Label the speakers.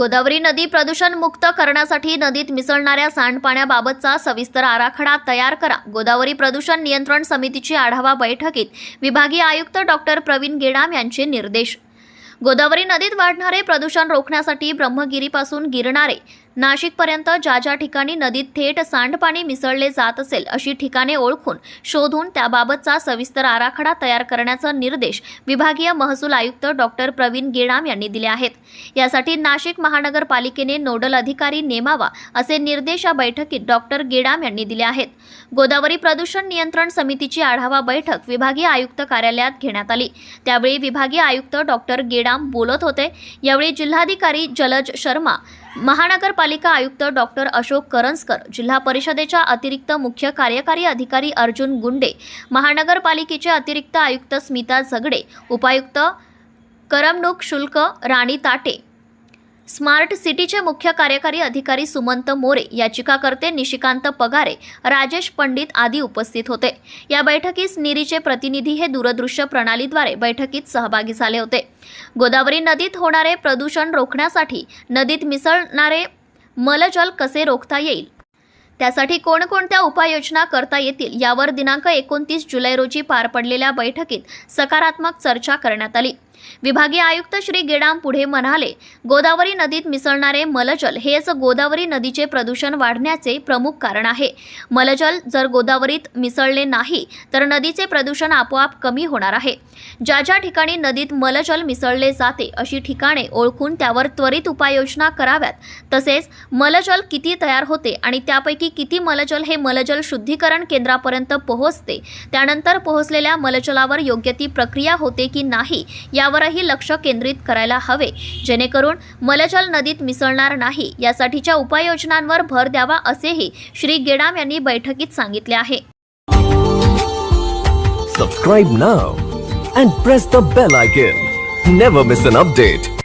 Speaker 1: गोदावरी नदी प्रदूषण मुक्त करण्यासाठी नदीत मिसळणाऱ्या सांडपाण्याबाबतचा सविस्तर आराखडा तयार करा. गोदावरी प्रदूषण नियंत्रण समितीची आढावा बैठकीत विभागीय आयुक्त डॉक्टर प्रवीण गेडाम यांचे निर्देश. गोदावरी नदीत वाढणारे प्रदूषण रोखण्यासाठी ब्रह्मगिरीपासून गिरणारे नाशिकपर्यंत ज्या ज्या ठिकाणी नदीत थेट सांडपाणी मिसळले जात असेल अशी ठिकाणे ओळखून शोधून त्याबाबतचा सविस्तर आराखडा तयार करण्याचा निर्देश विभागीय महसूल आयुक्त डॉक्टर प्रवीण गेडाम यांनी दिले आहेत. यासाठी नाशिक महानगरपालिकेने नोडल अधिकारी नेमावा असे निर्देश या बैठकीत डॉक्टर गेडाम यांनी दिले आहेत. गोदावरी प्रदूषण नियंत्रण समितीची आढावा बैठक विभागीय आयुक्त कार्यालयात घेण्यात आली. त्यावेळी विभागीय आयुक्त डॉक्टर गेडाम बोलत होते. यावेळी जिल्हाधिकारी जलज शर्मा महानगरपालिका आयुक्त डॉक्टर अशोक करंजकर जिल्हा परिषदेच्या अतिरिक्त मुख्य कार्यकारी अधिकारी अर्जुन गुंडे महानगरपालिकेचे अतिरिक्त आयुक्त स्मिता झगडे उपायुक्त करमणूक शुल्क राणी ताटे स्मार्ट सिटीचे मुख्य कार्यकारी अधिकारी सुमंत मोरे याचिकाकर्ते निशिकांत पगारे राजेश पंडित आदी उपस्थित होते. या बैठकीस निरीचे प्रतिनिधी हे दूरदृश्य प्रणालीद्वारे बैठकीत सहभागी झाले होते. गोदावरी नदीत होणारे प्रदूषण रोखण्यासाठी नदीत मिसळणारे मलजल कसे रोखता येईल? त्यासाठी कोणकोणत्या उपाययोजना करता येतील? यावर दिनांक एकोणतीस जुलै रोजी पार पडलेल्या बैठकीत सकारात्मक चर्चा करण्यात आली. विभागीय आयुक्त श्री गेडाम पुढे म्हणाले गोदावरी नदीत मिसळणारे मलजल हेच गोदावरी नदीचे प्रदूषण वाढण्याचे प्रमुख कारण आहे. मलजल जर गोदावरीत मिसळले नाही तर नदीचे प्रदूषण आपोआप कमी होणार आहे. ज्या ज्या ठिकाणी नदीत मलजल मिसळले जाते अशी ठिकाणे ओळखून त्यावर त्वरित उपाययोजना कराव्यात. तसेच मलजल किती तयार होते आणि त्यापैकी किती मलजल हे मलजल शुद्धीकरण केंद्रापर्यंत पोहोचते त्यानंतर पोहोचलेल्या मलजलावर योग्य ती प्रक्रिया होते की नाही या यावरही लक्ष केंद्रित करायला हवे. जेणेकरून मलजल नदीत मिसळणार नाही. यासाठीच्या उपाययोजनांवर भर द्यावा असेही श्री गेडाम यांनी बैठकीत सांगितले आहे.
Speaker 2: Subscribe now and press the bell icon never miss an update